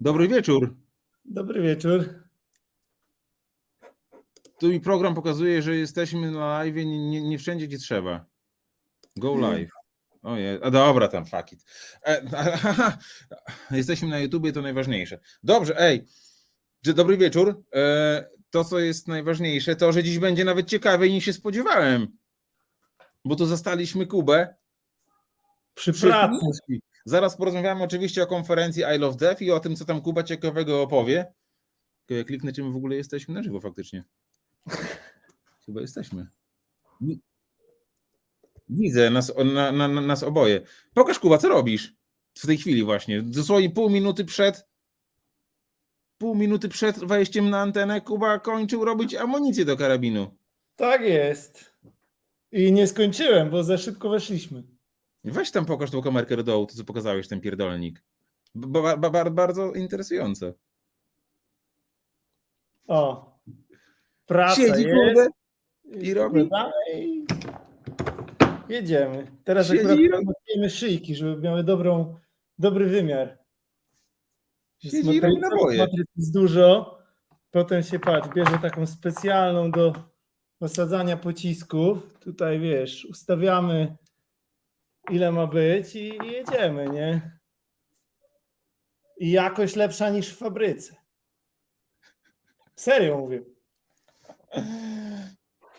Dobry wieczór. Dobry wieczór. Tu mi program pokazuje, że jesteśmy na live, nie, nie, nie wszędzie gdzie trzeba. Go live. Ojej, a dobra, tam fuck it. E, jesteśmy na YouTubie, to najważniejsze. Dobrze, ej, dobry wieczór. E, to, co jest najważniejsze, to, że dziś będzie nawet ciekawiej niż się spodziewałem. Bo tu zastaliśmy Kubę. Przy przy pracy. Zaraz porozmawiamy oczywiście o konferencji I Love Death i o tym, co tam Kuba ciekawego opowie. Kliknę, czy my w ogóle jesteśmy na żywo faktycznie. Chyba jesteśmy. Wi- Widzę nas, na, na, na, nas oboje. Pokaż Kuba, co robisz w tej chwili właśnie. Dosłownie pół minuty przed pół minuty przed wejściem na antenę Kuba kończył robić amunicję do karabinu. Tak jest. I nie skończyłem, bo za szybko weszliśmy. Weź tam pokaż tą kamerkę do dołu, to co pokazałeś, ten pierdolnik. Ba, ba, ba, bardzo interesujące. O. Praca Siedzi, jest. kurde, i robi. Dalej. Jedziemy. Teraz Siedzi akurat robi. szyjki, żeby miały dobrą, dobry wymiar. Siedzi i robi naboje. Jest dużo. Potem się patrz, bierze taką specjalną do osadzania pocisków. Tutaj wiesz, ustawiamy ile ma być i, i jedziemy, nie? I jakość lepsza niż w fabryce. Serio mówię.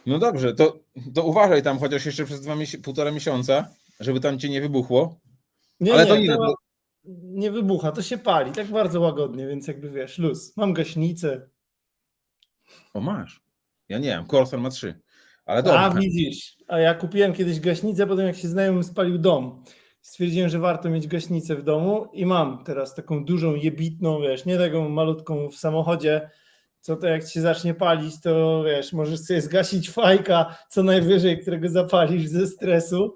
No dobrze, to, to uważaj tam chociaż jeszcze przez dwa miesi- półtora miesiąca, żeby tam cię nie wybuchło. Nie, Ale nie, to nie, to nie wybucha, to się pali, tak bardzo łagodnie, więc jakby wiesz, luz. Mam gaśnicę. O, masz. Ja nie mam, Corsair ma trzy. Ale A dobra. widzisz, a ja kupiłem kiedyś gaśnicę, potem jak się znajomym spalił dom. Stwierdziłem, że warto mieć gaśnicę w domu i mam teraz taką dużą, jebitną, wiesz, nie taką malutką w samochodzie, co to jak się zacznie palić, to wiesz, możesz sobie zgasić fajka co najwyżej, którego zapalisz ze stresu.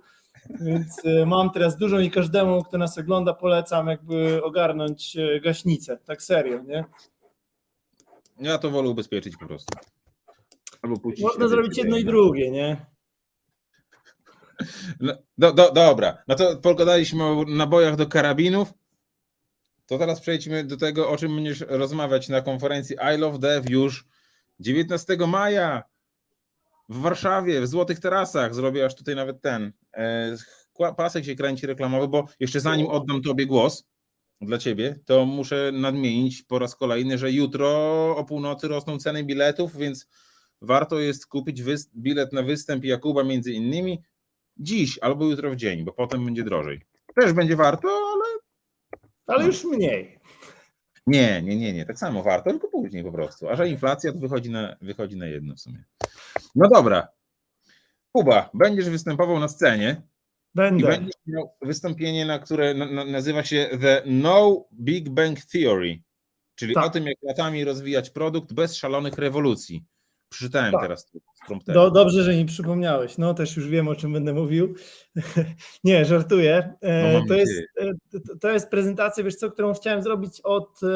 Więc e, mam teraz dużą i każdemu, kto nas ogląda, polecam jakby ogarnąć e, gaśnicę. Tak serio, nie? Ja to wolę ubezpieczyć po prostu. Albo puścić Można zrobić jedno i tyle. drugie, nie? No, do, do, dobra, no to pogadaliśmy o nabojach do karabinów. To teraz przejdźmy do tego, o czym będziesz rozmawiać na konferencji I Love Dev już 19 maja w Warszawie, w Złotych Tarasach. Zrobię aż tutaj nawet ten e, pasek się kręci reklamowy, bo jeszcze zanim oddam tobie głos dla ciebie, to muszę nadmienić po raz kolejny, że jutro o północy rosną ceny biletów, więc warto jest kupić bilet na występ Jakuba między innymi dziś albo jutro w dzień, bo potem będzie drożej. Też będzie warto, ale Ale już mniej. nie, nie, nie, nie, tak samo warto, tylko później po prostu. A że inflacja to wychodzi na, wychodzi na jedno w sumie. No dobra. Kuba, będziesz występował na scenie i Będę. będziesz miał wystąpienie, na które na, na, nazywa się The No Big Bang Theory, czyli Tak. o tym, jak latami rozwijać produkt bez szalonych rewolucji. Przeczytałem Tak. teraz. Do, dobrze, że mi przypomniałeś. No też już wiem, o czym będę mówił. Nie, żartuję. E, No, to, jest, e, to- jest prezentacja, wiesz co, którą chciałem zrobić od e,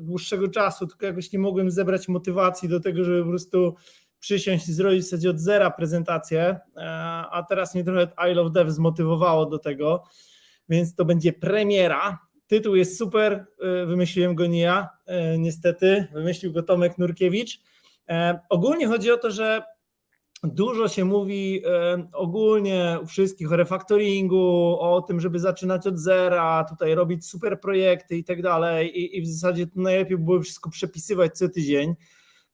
dłuższego czasu, tylko jakoś nie mogłem zebrać motywacji do tego, żeby po prostu przysiąść i zrobić w zasadzie od zera prezentację, a teraz mnie trochę I Love Dev zmotywowało do tego, więc to będzie premiera. Tytuł jest super, wymyśliłem go nie ja, niestety, wymyślił go Tomek Nurkiewicz. E, Ogólnie chodzi o to, że dużo się mówi e, ogólnie u wszystkich o refaktoringu, o tym, żeby zaczynać od zera, tutaj robić super projekty i tak dalej. I, w zasadzie to najlepiej było wszystko przepisywać co tydzień.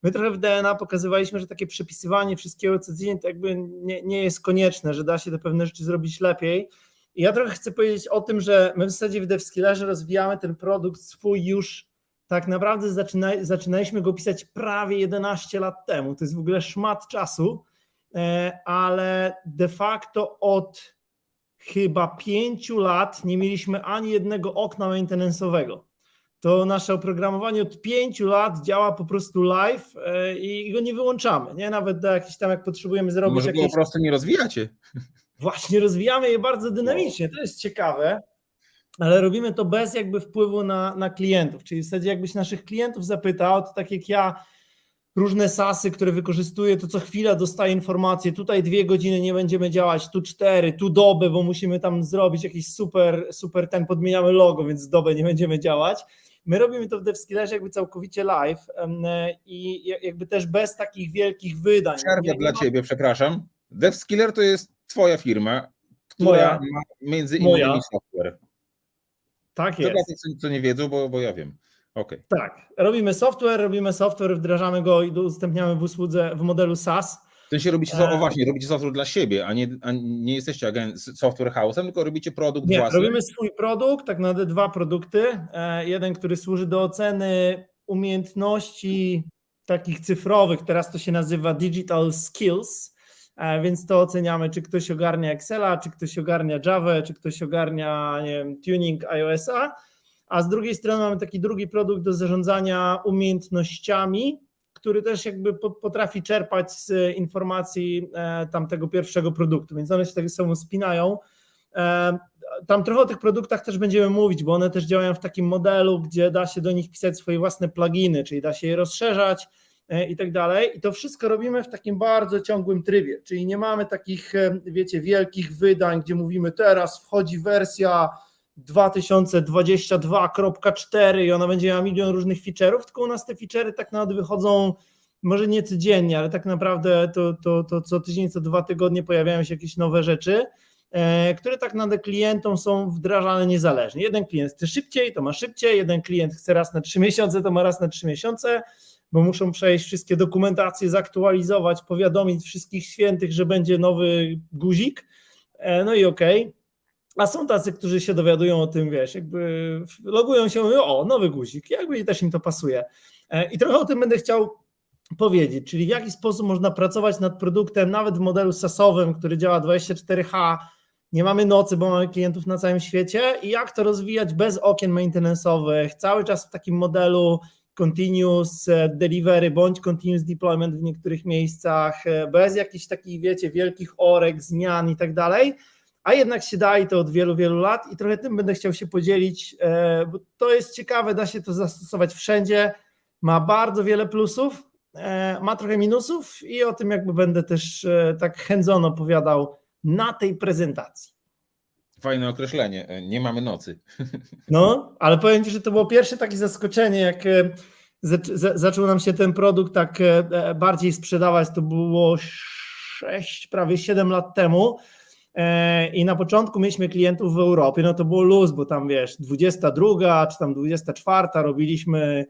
My trochę w DNA pokazywaliśmy, że takie przepisywanie wszystkiego co tydzień to jakby nie, nie jest konieczne, że da się te pewne rzeczy zrobić lepiej. I ja trochę chcę powiedzieć o tym, że my w zasadzie w DevSkillerze rozwijamy ten produkt swój już tak naprawdę zaczyna, zaczynaliśmy go pisać prawie 11 lat temu. To jest w ogóle szmat czasu, e, ale de facto od chyba pięciu lat nie mieliśmy ani jednego okna maintenance'owego. To nasze oprogramowanie od pięciu lat działa po prostu live e, i go nie wyłączamy. Nie? Nawet do jakichś tam, jak potrzebujemy zrobić Może go jakieś po prostu nie rozwijacie. Właśnie rozwijamy je bardzo dynamicznie, to jest ciekawe, ale robimy to bez jakby wpływu na, na klientów. Czyli w zasadzie jakbyś naszych klientów zapytał, to tak jak ja różne sasy, które wykorzystuję, to co chwila dostaję informacje, tutaj dwie godziny nie będziemy działać, tu cztery, tu dobę, bo musimy tam zrobić jakiś super, super ten, podmieniamy logo, więc dobę nie będziemy działać. My robimy to w DevSkillerze jakby całkowicie live i ja- jakby też bez takich wielkich wydań. Przerwę dla ciebie, przepraszam. DevSkiller to jest twoja firma, która Moja. ma między Moja. innymi software. Tak jest. dla tych, co- nie wiedzą, bo, bo ja wiem. Okej. Tak. Robimy software, robimy software, wdrażamy go i udostępniamy w usłudze w modelu SaaS. W sensie robicie, so, E. o właśnie, robicie software dla siebie, a nie, a nie jesteście agent, software house'em, tylko robicie produkt Nie, własny. robimy swój produkt, tak naprawdę dwa produkty. E, Jeden, który służy do oceny umiejętności takich cyfrowych, teraz to się nazywa Digital Skills, e, więc to oceniamy, czy ktoś ogarnia Excela, czy ktoś ogarnia Java, czy ktoś ogarnia nie wiem, tuning iOS-a, a z drugiej strony mamy taki drugi produkt do zarządzania umiejętnościami, który też jakby po- potrafi czerpać z informacji e, tamtego pierwszego produktu, więc one się tak sobą spinają. E, Tam trochę o tych produktach też będziemy mówić, bo one też działają w takim modelu, gdzie da się do nich pisać swoje własne pluginy, czyli da się je rozszerzać e, i tak dalej. I to wszystko robimy w takim bardzo ciągłym trybie, czyli nie mamy takich, e, wiecie, wielkich wydań, gdzie mówimy teraz wchodzi wersja 2022.4 i ona będzie miała milion różnych feature'ów, tylko u nas te feature'y tak naprawdę wychodzą może nie codziennie, ale tak naprawdę to, to, to co tydzień, co dwa tygodnie pojawiają się jakieś nowe rzeczy, e, które tak naprawdę klientom są wdrażane niezależnie. Jeden klient chce szybciej, to ma szybciej, jeden klient chce raz na trzy miesiące, to ma raz na trzy miesiące, bo muszą przejść wszystkie dokumentacje, zaktualizować, powiadomić wszystkich świętych, że będzie nowy guzik, E, no i okej. A są tacy, którzy się dowiadują o tym, wiesz, jakby logują się, mówią, o, nowy guzik, jakby i też im to pasuje. E, I trochę o tym będę chciał powiedzieć, czyli w jaki sposób można pracować nad produktem, nawet w modelu SaaS-owym, który działa 24H, nie mamy nocy, bo mamy klientów na całym świecie i jak to rozwijać bez okien maintenance'owych, cały czas w takim modelu continuous e, delivery bądź continuous deployment w niektórych miejscach, e, bez jakichś takich, wiecie, wielkich orek, zmian i tak dalej, a jednak się da i to od wielu, wielu lat i trochę tym będę chciał się podzielić, e, bo to jest ciekawe, da się to zastosować wszędzie, ma bardzo wiele plusów, ma trochę minusów i o tym jakby będę też tak hands-on opowiadał na tej prezentacji. Fajne określenie. e, Nie mamy nocy. No, ale powiem Ci, że to było pierwsze takie zaskoczenie, jak e, zac- za- zaczął nam się ten produkt tak e, bardziej sprzedawać, to było 6, prawie 7 lat temu i na początku mieliśmy klientów w Europie, no to było luz, bo tam wiesz, 22 czy tam 24 robiliśmy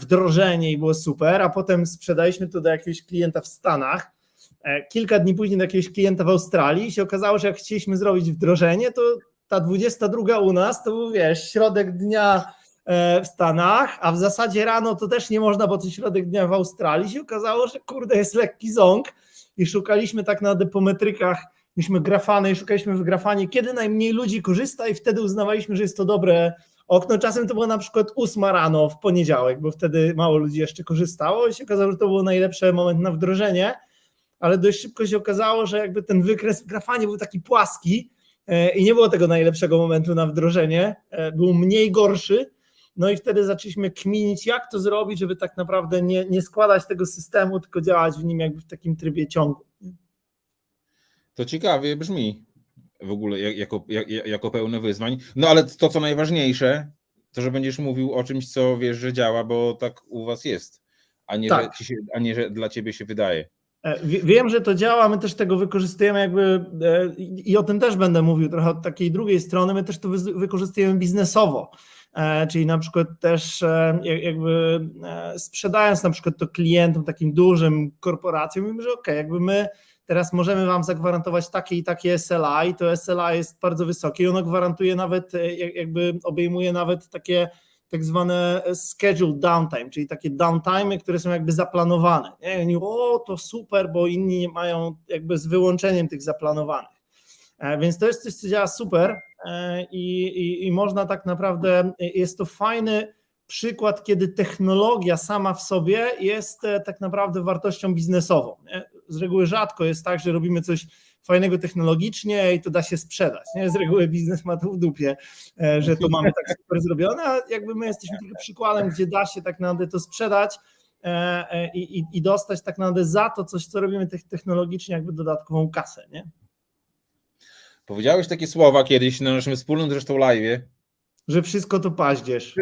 wdrożenie i było super, a potem sprzedaliśmy to do jakiegoś klienta w Stanach, kilka dni później do jakiegoś klienta w Australii i się okazało, że jak chcieliśmy zrobić wdrożenie, to ta 22 u nas to był, wiesz, środek dnia e, w Stanach, a w zasadzie rano to też nie można, bo to środek dnia w Australii. się okazało, że kurde, jest lekki ząg i szukaliśmy tak na depometrykach, mieliśmy grafany i szukaliśmy w grafanie, kiedy najmniej ludzi korzysta i wtedy uznawaliśmy, że jest to dobre okno. Czasem to było na przykład 8 rano w poniedziałek, bo wtedy mało ludzi jeszcze korzystało i się okazało, że to był najlepszy moment na wdrożenie, ale dość szybko się okazało, że jakby ten wykres w grafanie był taki płaski, E, i nie było tego najlepszego momentu na wdrożenie, e, był mniej gorszy. No i wtedy zaczęliśmy kminić, jak to zrobić, żeby tak naprawdę nie, nie składać tego systemu, tylko działać w nim jakby w takim trybie ciągu. To ciekawie brzmi w ogóle jak- jako, jak, jako pełne wyzwań. No ale to, co najważniejsze, to, że będziesz mówił o czymś, co wiesz, że działa, bo tak u was jest, a nie, Tak. że, się, a nie że dla ciebie się wydaje. E, wie- Wiem, że to działa, my też tego wykorzystujemy jakby e, i o tym też będę mówił trochę od takiej drugiej strony, my też to wy- wykorzystujemy biznesowo, E, czyli na przykład też jak- jakby sprzedając na przykład to klientom, takim dużym korporacjom, mówimy, że ok, jakby my teraz możemy Wam zagwarantować takie i takie SLA i to SLA jest bardzo wysokie i ono gwarantuje nawet, jak- jakby obejmuje nawet takie tak zwane schedule downtime, czyli takie downtime, które są jakby zaplanowane. Nie? Oni, o, to super, bo inni mają jakby z wyłączeniem tych zaplanowanych. E, Więc to jest coś, co działa super e, i, i, i można tak naprawdę, jest to fajny przykład, kiedy technologia sama w sobie jest e, tak naprawdę wartością biznesową. Nie? Z reguły rzadko jest tak, że robimy coś fajnego technologicznie i to da się sprzedać. Nie? Z reguły biznes ma to w dupie, e, że to mamy tak super zrobione, a jakby my jesteśmy tylko przykładem, gdzie da się tak naprawdę to sprzedać e, e, i, i, i dostać tak naprawdę za to coś, co robimy tech- technologicznie, jakby dodatkową kasę. Nie? Powiedziałeś takie słowa kiedyś na naszym wspólnym zresztą live, Że wszystko to paździerz.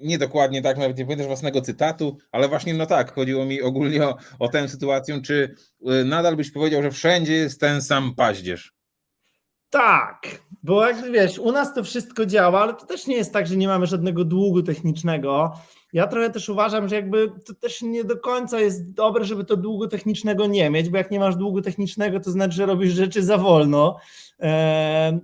Nie dokładnie tak, nawet nie pamiętasz własnego cytatu, ale właśnie no tak, chodziło mi ogólnie o, o tę sytuację, czy y, nadal byś powiedział, że wszędzie jest ten sam paździerz? Tak, bo jak wiesz, u nas to wszystko działa, ale to też nie jest tak, że nie mamy żadnego długu technicznego. Ja trochę też uważam, że jakby to też nie do końca jest dobre, żeby to długu technicznego nie mieć, bo jak nie masz długu technicznego, to znaczy, że robisz rzeczy za wolno e,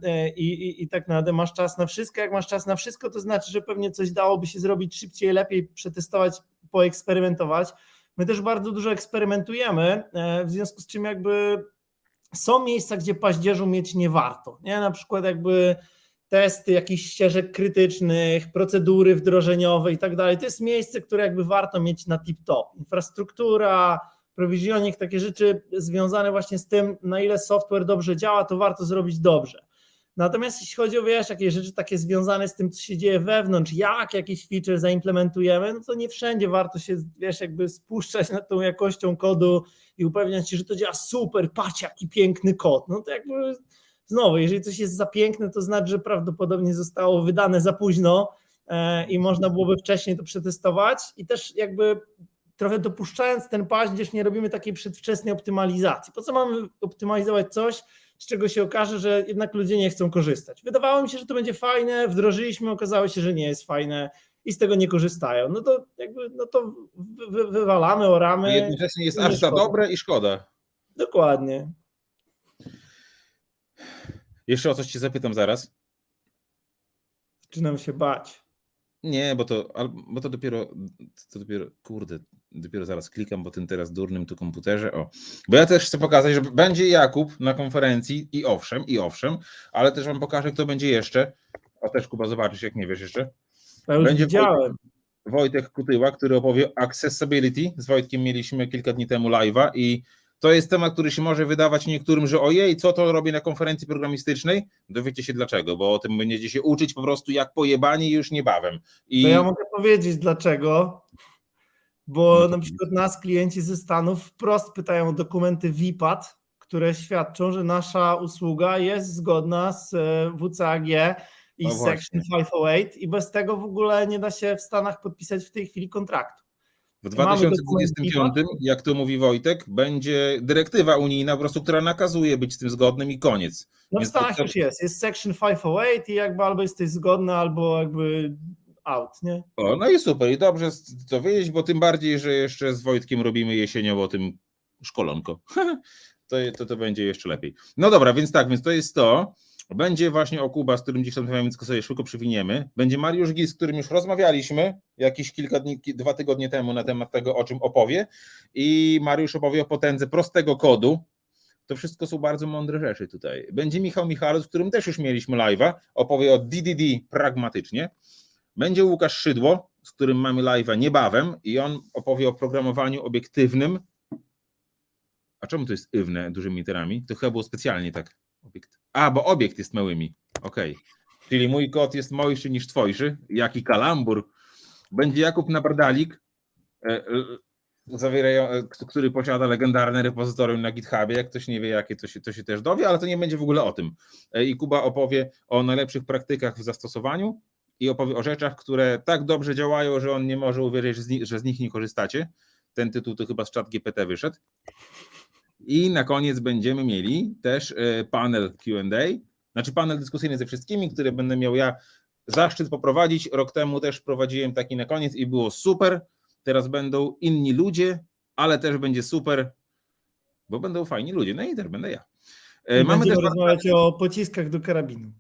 e, i, i, i tak naprawdę masz czas na wszystko. Jak masz czas na wszystko, to znaczy, że pewnie coś dałoby się zrobić szybciej, lepiej, przetestować, poeksperymentować. My też bardzo dużo eksperymentujemy, e, w związku z czym jakby są miejsca, gdzie paździerzu mieć nie warto. Nie? Na przykład jakby testy jakichś ścieżek krytycznych, procedury wdrożeniowe i tak dalej. To jest miejsce, które jakby warto mieć na tip-top. Infrastruktura, provisioning, takie rzeczy związane właśnie z tym, na ile software dobrze działa, to warto zrobić dobrze. Natomiast jeśli chodzi o wiesz, jakieś rzeczy takie związane z tym, co się dzieje wewnątrz, jak jakiś feature zaimplementujemy, no to nie wszędzie warto się, wiesz, jakby spuszczać nad tą jakością kodu i upewniać się, że to działa super, patrz jaki piękny kod. No to jakby znowu, jeżeli coś jest za piękne, to znaczy, że prawdopodobnie zostało wydane za późno e, i można byłoby wcześniej to przetestować i też jakby trochę dopuszczając ten paździerz nie robimy takiej przedwczesnej optymalizacji. Po co mamy optymalizować coś, z czego się okaże, że jednak ludzie nie chcą korzystać. Wydawało mi się, że to będzie fajne, wdrożyliśmy, okazało się, że nie jest fajne i z tego nie korzystają. No to jakby no to wy, wy, wywalamy, oramy. Jednocześnie jest aż za dobre i szkoda. Dokładnie. Jeszcze o coś cię zapytam zaraz. Zaczynam się bać. Nie, bo to, bo to dopiero, to dopiero, kurde, dopiero zaraz klikam po tym teraz durnym tu komputerze. O, bo ja też chcę pokazać, że będzie Jakub na konferencji i owszem, i owszem, ale też wam pokażę, kto będzie jeszcze. A też Kuba, zobaczysz, jak nie wiesz jeszcze. Ja już Będzie widziałem. Wojtek Kutyła, który opowie o accessibility. Z Wojtkiem mieliśmy kilka dni temu live'a i to jest temat, który się może wydawać niektórym, że ojej, co to robię na konferencji programistycznej? Dowiecie się dlaczego, bo o tym będziecie się uczyć po prostu jak pojebani już niebawem. I To ja mogę powiedzieć dlaczego. Bo No na przykład nas klienci ze Stanów wprost pytają o dokumenty VPAT, które świadczą, że nasza usługa jest zgodna z e, WCAG i No z. Section 508 i bez tego w ogóle nie da się w Stanach podpisać w tej chwili kontraktu. W Mamy 2025, dokument jak to mówi Wojtek, będzie dyrektywa unijna po prostu, która nakazuje być z tym zgodnym i koniec. No w Więc Stanach to- już jest, jest Section 508 i jakby albo jesteś zgodny, albo jakby out, nie? O, no i super, i dobrze to wiedzieć, bo tym bardziej, że jeszcze z Wojtkiem robimy jesienią o tym szkolonko. to, to, to będzie jeszcze lepiej. No dobra, więc tak, więc to jest to. Będzie właśnie o Kuba, z którym gdzieś tam więc sobie szybko przywiniemy. Będzie Mariusz Gil, z którym już rozmawialiśmy jakieś kilka dni, dwa tygodnie temu na temat tego, o czym opowie. I Mariusz opowie o potędze prostego kodu. To wszystko są bardzo mądre rzeczy tutaj. Będzie Michał Michalus, z którym też już mieliśmy live'a, opowie o DDD pragmatycznie. Będzie Łukasz Szydło, z którym mamy live'a niebawem i on opowie o programowaniu obiektywnym. A czemu to jest ywne dużymi literami? To chyba było specjalnie tak. Obiekt. A, bo obiekt jest małymi. Okej. Czyli mój kod jest mojszy niż twojszy. Jaki kalambur. Będzie Jakub Nabardalik, e, e, e, który posiada legendarne repozytorium na GitHubie. Jak ktoś nie wie, jakie to się, to się też dowie, ale to nie będzie w ogóle o tym. I Kuba opowie o najlepszych praktykach w zastosowaniu i opowie o rzeczach, które tak dobrze działają, że on nie może uwierzyć, że z nich nie korzystacie. Ten tytuł to chyba z czat GPT wyszedł. I na koniec będziemy mieli też e, panel QA, znaczy panel dyskusyjny ze wszystkimi, który będę miał ja zaszczyt poprowadzić. Rok temu też prowadziłem taki na koniec i było super. Teraz będą inni ludzie, ale też będzie super, bo będą fajni ludzie. No i też będę ja. E, Mamy Będziemy też rozmawiać o pociskach do karabinu.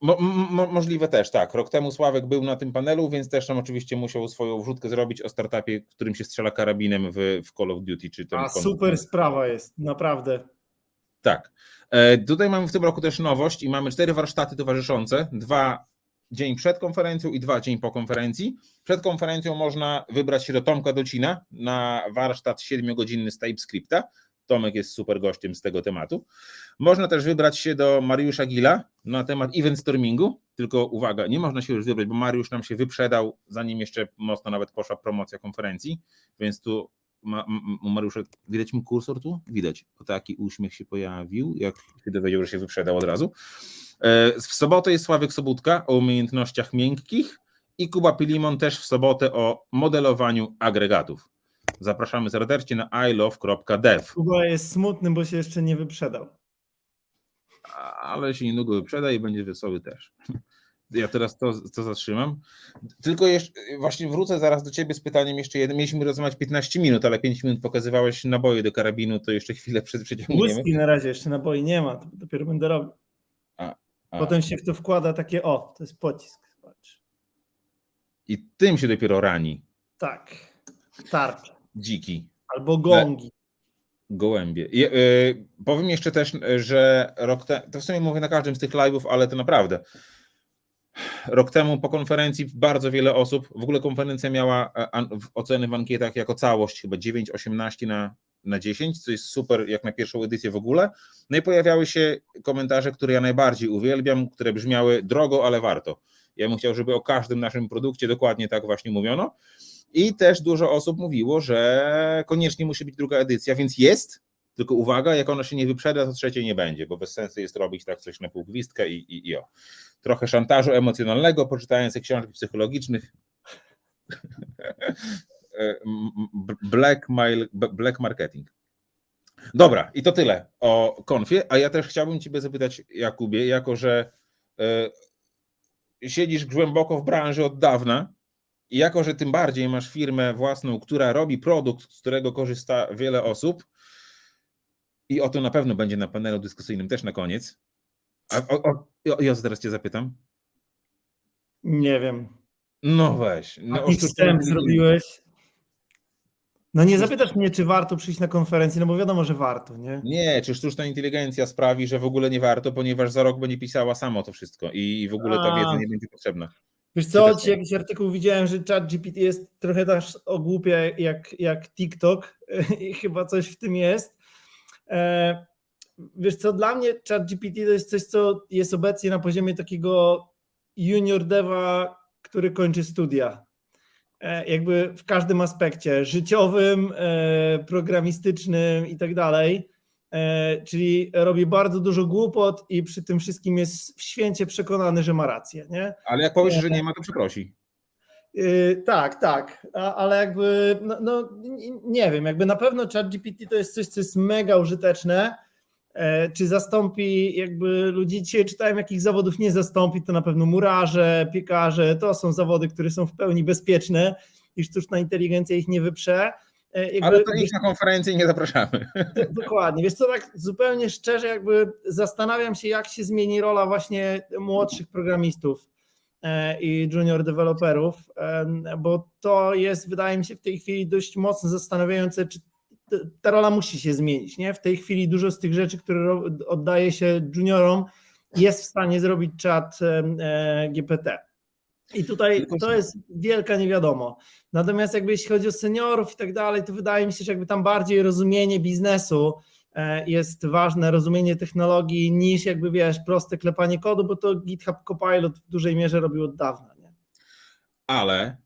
Mo, mo, możliwe też, tak. Rok temu Sławek był na tym panelu, więc też tam oczywiście musiał swoją wrzutkę zrobić o startupie, którym się strzela karabinem w, w Call of Duty. Czy tam A super sprawa jest, naprawdę. Tak. E, Tutaj mamy w tym roku też nowość i mamy cztery warsztaty towarzyszące. Dwa dzień przed konferencją i dwa dzień po konferencji. Przed konferencją można wybrać się do Tomka Docina na warsztat 7-godzinny z TypeScripta. Tomek jest super gościem z tego tematu. Można też wybrać się do Mariusza Gila na temat event stormingu, tylko uwaga, nie można się już wybrać, bo Mariusz nam się wyprzedał, zanim jeszcze mocno nawet poszła promocja konferencji, więc tu ma, m- u Mariusza widać mu kursor tu? Widać, bo taki uśmiech się pojawił, jak się dowiedział, że się wyprzedał od razu. E, W sobotę jest Sławek Sobutka o umiejętnościach miękkich i Kuba Pilimon też w sobotę o modelowaniu agregatów. Zapraszamy serdecznie na ilove.dev. Kuba jest smutny, bo się jeszcze nie wyprzedał. ale się niedługo wyprzeda i będzie wesoły też. Ja teraz to, to zatrzymam. Tylko jeszcze, właśnie wrócę zaraz do ciebie z pytaniem jeszcze jednym. Mieliśmy rozmawiać 15 minut, ale 5 minut pokazywałeś naboje do karabinu, to jeszcze chwilę przed przeciągniemy. Whisky na razie jeszcze naboi nie ma, to dopiero będę robił. A. Potem się w to wkłada takie, o, to jest pocisk. Patrz. I tym się dopiero rani. Tak, tarcza. Dziki, Albo gongi. gołębie. Y, powiem jeszcze też, że rok temu, to w sumie mówię na każdym z tych live'ów, ale to naprawdę. Rok temu po konferencji bardzo wiele osób, w ogóle konferencja miała e, an- w- oceny w ankietach jako całość chyba 9,18 na, na 10, co jest super jak na pierwszą edycję w ogóle. No i pojawiały się komentarze, które ja najbardziej uwielbiam, które brzmiały drogo, ale warto. Ja bym chciał, żeby o każdym naszym produkcie dokładnie tak właśnie mówiono. I też dużo osób mówiło, że koniecznie musi być druga edycja, więc jest, tylko uwaga, jak ona się nie wyprzeda, to trzeciej nie będzie, bo bez sensu jest robić tak coś na półgwistka i, i, i o. Trochę szantażu emocjonalnego, poczytając książki psychologicznych. B- Black, mail, b- black marketing. Dobra, i to tyle o konfie, a ja też chciałbym Ciebie zapytać, Jakubie, jako że e, siedzisz głęboko w branży od dawna, i jako, że tym bardziej masz firmę własną, która robi produkt, z którego korzysta wiele osób, i o to na pewno będzie na panelu dyskusyjnym też na koniec. A o, o, ja zaraz Cię zapytam. Nie wiem. No weź. No, Jaki wstęp zrobiłeś? No nie zapytasz mnie, czy warto przyjść na konferencję, no bo wiadomo, że warto, nie? Nie, czy sztuczna inteligencja sprawi, że w ogóle nie warto, ponieważ za rok będzie pisała samo to wszystko i w ogóle ta A. wiedza nie będzie potrzebna. Wiesz co, ci jakiś artykuł widziałem, że ChatGPT jest trochę też ogłupia jak, jak TikTok i chyba coś w tym jest. E, Wiesz co, dla mnie ChatGPT to jest coś, co jest obecnie na poziomie takiego junior deva, który kończy studia. E, Jakby w każdym aspekcie życiowym, e, programistycznym i tak dalej. E, Czyli robi bardzo dużo głupot i przy tym wszystkim jest święcie przekonany, że ma rację. Nie? Ale jak powiesz, że nie ma, to przeprosi. Yy, tak, tak, A, ale jakby, no, no nie wiem, jakby na pewno ChatGPT to jest coś, co jest mega użyteczne. E, Czy zastąpi jakby ludzi, dzisiaj czytałem jakich zawodów nie zastąpi, to na pewno murarze, piekarze, to są zawody, które są w pełni bezpieczne i sztuczna inteligencja ich nie wyprze. E, Jakby, Ale to ich na konferencję nie zapraszamy. Dokładnie. Wiesz co, tak zupełnie szczerze, jakby zastanawiam się, jak się zmieni rola właśnie młodszych programistów e, i junior deweloperów, bo to jest, wydaje mi się, w tej chwili dość mocno zastanawiające, czy ta rola musi się zmienić. Nie? W tej chwili dużo z tych rzeczy, które oddaje się juniorom, jest w stanie zrobić czat e, GPT. I tutaj to jest wielka niewiadomo. Natomiast jakby jeśli chodzi o seniorów i tak dalej, to wydaje mi się, że jakby tam bardziej rozumienie biznesu e, jest ważne, rozumienie technologii niż jakby wiesz, proste klepanie kodu, bo to GitHub Copilot w dużej mierze robił od dawna. Nie? ale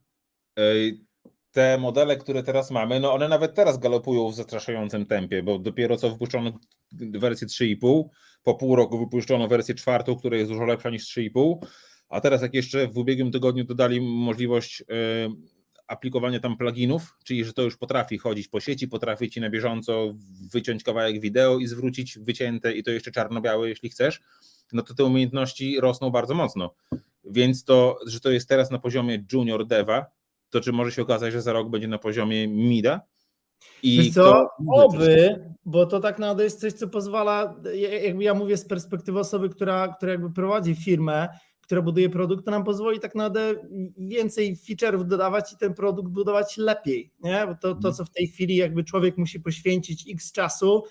ej, te modele, które teraz mamy, no one nawet teraz galopują w zastraszającym tempie, bo dopiero co wypuszczono wersję 3,5, po pół roku wypuszczono wersję czwartą, która jest dużo lepsza niż 3,5, a teraz jak jeszcze w ubiegłym tygodniu dodali możliwość e, aplikowania tam pluginów, czyli że to już potrafi chodzić po sieci, potrafi ci na bieżąco wyciąć kawałek wideo i zwrócić wycięte i to jeszcze czarno-białe, jeśli chcesz, no to te umiejętności rosną bardzo mocno. Więc to, że to jest teraz na poziomie junior deva, to czy może się okazać, że za rok będzie na poziomie mida? I Wiesz co, to- oby, bo to tak naprawdę jest coś, co pozwala, jakby ja mówię z perspektywy osoby, która, która jakby prowadzi firmę, która buduje produkt, to nam pozwoli tak naprawdę więcej feature'ów dodawać i ten produkt budować lepiej, nie? Bo to, to, co w tej chwili jakby człowiek musi poświęcić x czasu,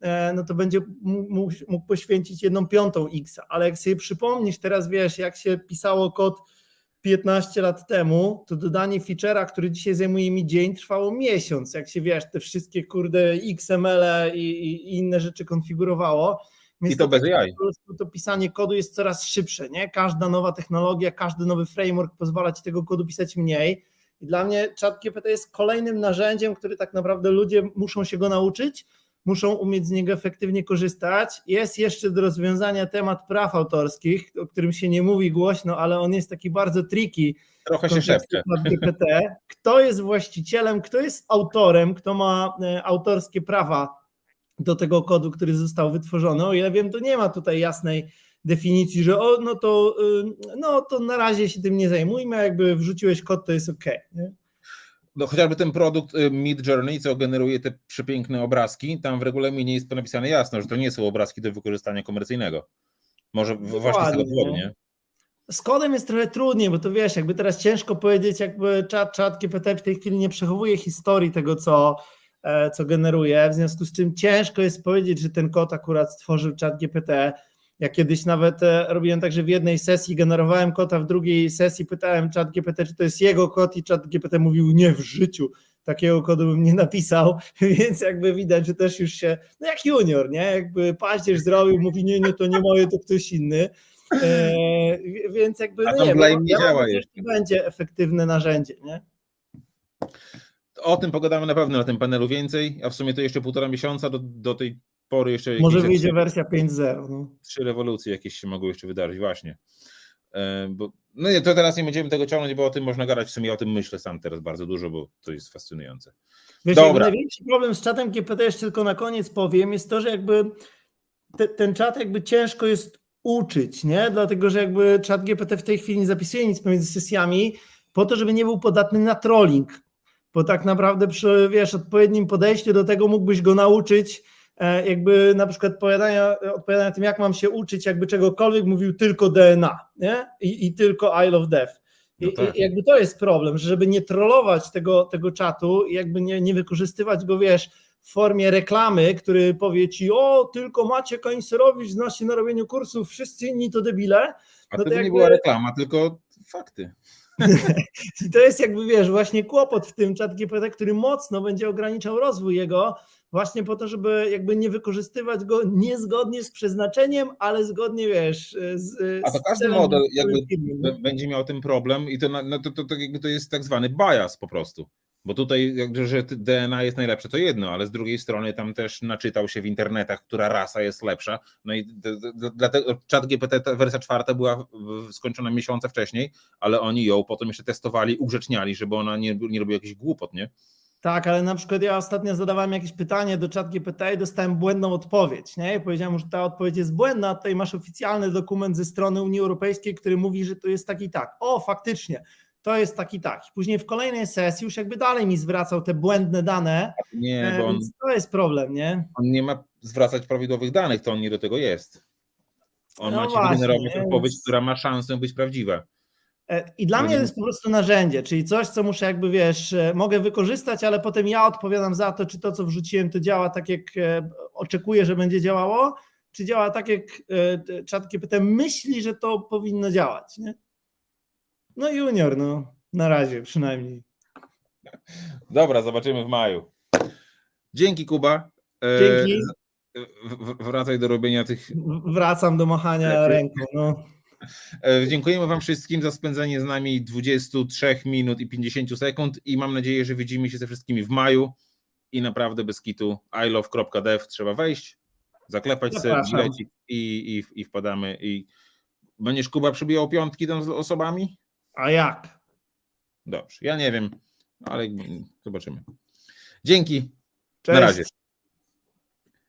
e, no to będzie mógł, mógł poświęcić jedną piątą x, ale jak sobie przypomnisz teraz, wiesz, jak się pisało kod 15 lat temu, to dodanie feature'a, który dzisiaj zajmuje mi dzień, trwało miesiąc. Jak się wiesz, te wszystkie kurde XML i, i, i inne rzeczy konfigurowało. Więc I to bez tak jaj. Po prostu to pisanie kodu jest coraz szybsze, nie? Każda nowa technologia, każdy nowy framework pozwala ci tego kodu pisać mniej. I dla mnie ChatGPT jest kolejnym narzędziem, który tak naprawdę ludzie muszą się go nauczyć, muszą umieć z niego efektywnie korzystać. Jest jeszcze do rozwiązania temat praw autorskich, o którym się nie mówi głośno, ale on jest taki bardzo tricky. Trochę się szepcze. ChatGPT. Kto jest właścicielem, kto jest autorem, kto ma e, autorskie prawa do tego kodu, który został wytworzony. O ile wiem, to nie ma tutaj jasnej definicji, że o, no to, y, no to na razie się tym nie zajmujmy, a jakby wrzuciłeś kod, to jest ok. Nie? No, chociażby ten produkt y, Mid Journey, co generuje te przepiękne obrazki, tam w regulaminie jest napisane jasno, że to nie są obrazki do wykorzystania komercyjnego. Może w- właśnie z tego Dokładnie, powodu, nie? nie? Z kodem jest trochę trudniej, bo to wiesz, jakby teraz ciężko powiedzieć, jakby czat, czat GPT w tej chwili nie przechowuje historii tego, co, co generuje, w związku z czym ciężko jest powiedzieć, że ten kod akurat stworzył czat GPT. Ja kiedyś nawet e, robiłem tak, że w jednej sesji generowałem kota, w drugiej sesji pytałem czat GPT, czy to jest jego kod i czat GPT mówił nie w życiu. Takiego kodu bym nie napisał, więc jakby widać, że też już się, no jak junior, nie? Jakby paździerz zrobił, mówi nie, nie, to nie moje, to ktoś inny. E, więc jakby no nie, bo nie działa to będzie efektywne narzędzie, nie? O tym pogadamy na pewno na tym panelu więcej, a w sumie to jeszcze półtora miesiąca do, do tej pory jeszcze Może wyjdzie wersja 5.0. No. trzy rewolucje jakieś się mogą jeszcze wydarzyć, właśnie. E, Bo, no nie, to teraz nie będziemy tego ciągnąć, bo o tym można gadać, w sumie o tym myślę sam teraz bardzo dużo, bo to jest fascynujące. Wiesz, Dobra. największy problem z czatem GPT, jeszcze tylko na koniec powiem, jest to, że jakby te, ten czat jakby ciężko jest uczyć, nie? Dlatego, że jakby czat GPT w tej chwili nie zapisuje nic pomiędzy sesjami po to, żeby nie był podatny na trolling, bo tak naprawdę przy, wiesz, odpowiednim podejściu do tego mógłbyś go nauczyć e, jakby na przykład odpowiadania, odpowiadania tym, jak mam się uczyć, jakby czegokolwiek mówił tylko DNA, nie? I, i tylko I love death. I, No tak. i jakby to jest problem, że żeby nie trollować tego, tego czatu, i jakby nie, nie wykorzystywać go, wiesz, w formie reklamy, który powie ci, o, tylko Maciek Kańcerowicz zna się na robieniu kursów, wszyscy inni to debile. A No to, to nie jakby- była reklama, tylko fakty. I to jest jakby, wiesz, właśnie kłopot w tym chat GPT, który mocno będzie ograniczał rozwój jego, właśnie po to, żeby jakby nie wykorzystywać go niezgodnie z przeznaczeniem, ale zgodnie, wiesz, z A to każdy model jakby b- będzie miał ten problem i to, no to, to, to, jakby to jest tak zwany bias po prostu. Bo tutaj, że DNA jest najlepsze, to jedno, ale z drugiej strony tam też naczytał się w internetach, która rasa jest lepsza. No i dlatego czat GPT, wersja czwarta była skończona miesiące wcześniej, ale oni ją potem jeszcze testowali, ugrzeczniali, żeby ona nie, nie robiła jakichś głupot, nie? Tak, ale na przykład ja ostatnio zadawałem jakieś pytanie do ChatGPT i dostałem błędną odpowiedź, nie? I powiedziałem, że ta odpowiedź jest błędna, tutaj masz oficjalny dokument ze strony Unii Europejskiej, który mówi, że to jest tak i tak. O, faktycznie, to jest tak i tak. I później w kolejnej sesji już jakby dalej mi zwracał te błędne dane, Nie, e, bo on, to jest problem, nie? on nie ma zwracać prawidłowych danych, to on nie do tego jest. On No ma ci więc- odpowiedź, która ma szansę być prawdziwa. E, I dla mnie nie- to jest po prostu narzędzie, czyli coś, co muszę jakby, wiesz, e, mogę wykorzystać, ale potem ja odpowiadam za to, czy to, co wrzuciłem, to działa tak, jak oczekuję, że będzie działało, czy działa tak, jak e, ChatGPT myśli, że to powinno działać, nie? No junior, no, na razie przynajmniej. Dobra, zobaczymy w maju. Dzięki Kuba. E, Dzięki. w- Wracaj do robienia tych. Wracam do machania Lepiej. ręką, no. E, Dziękujemy Wam wszystkim za spędzenie z nami 23 minut i 50 sekund i mam nadzieję, że widzimy się ze wszystkimi w maju i naprawdę bez kitu ilove.dev trzeba wejść, zaklepać sobie bilecik i, i, i wpadamy. I będziesz Kuba przybijał piątki tam z osobami? A jak? Dobrze, ja nie wiem, ale zobaczymy. Dzięki. Cześć. Na razie.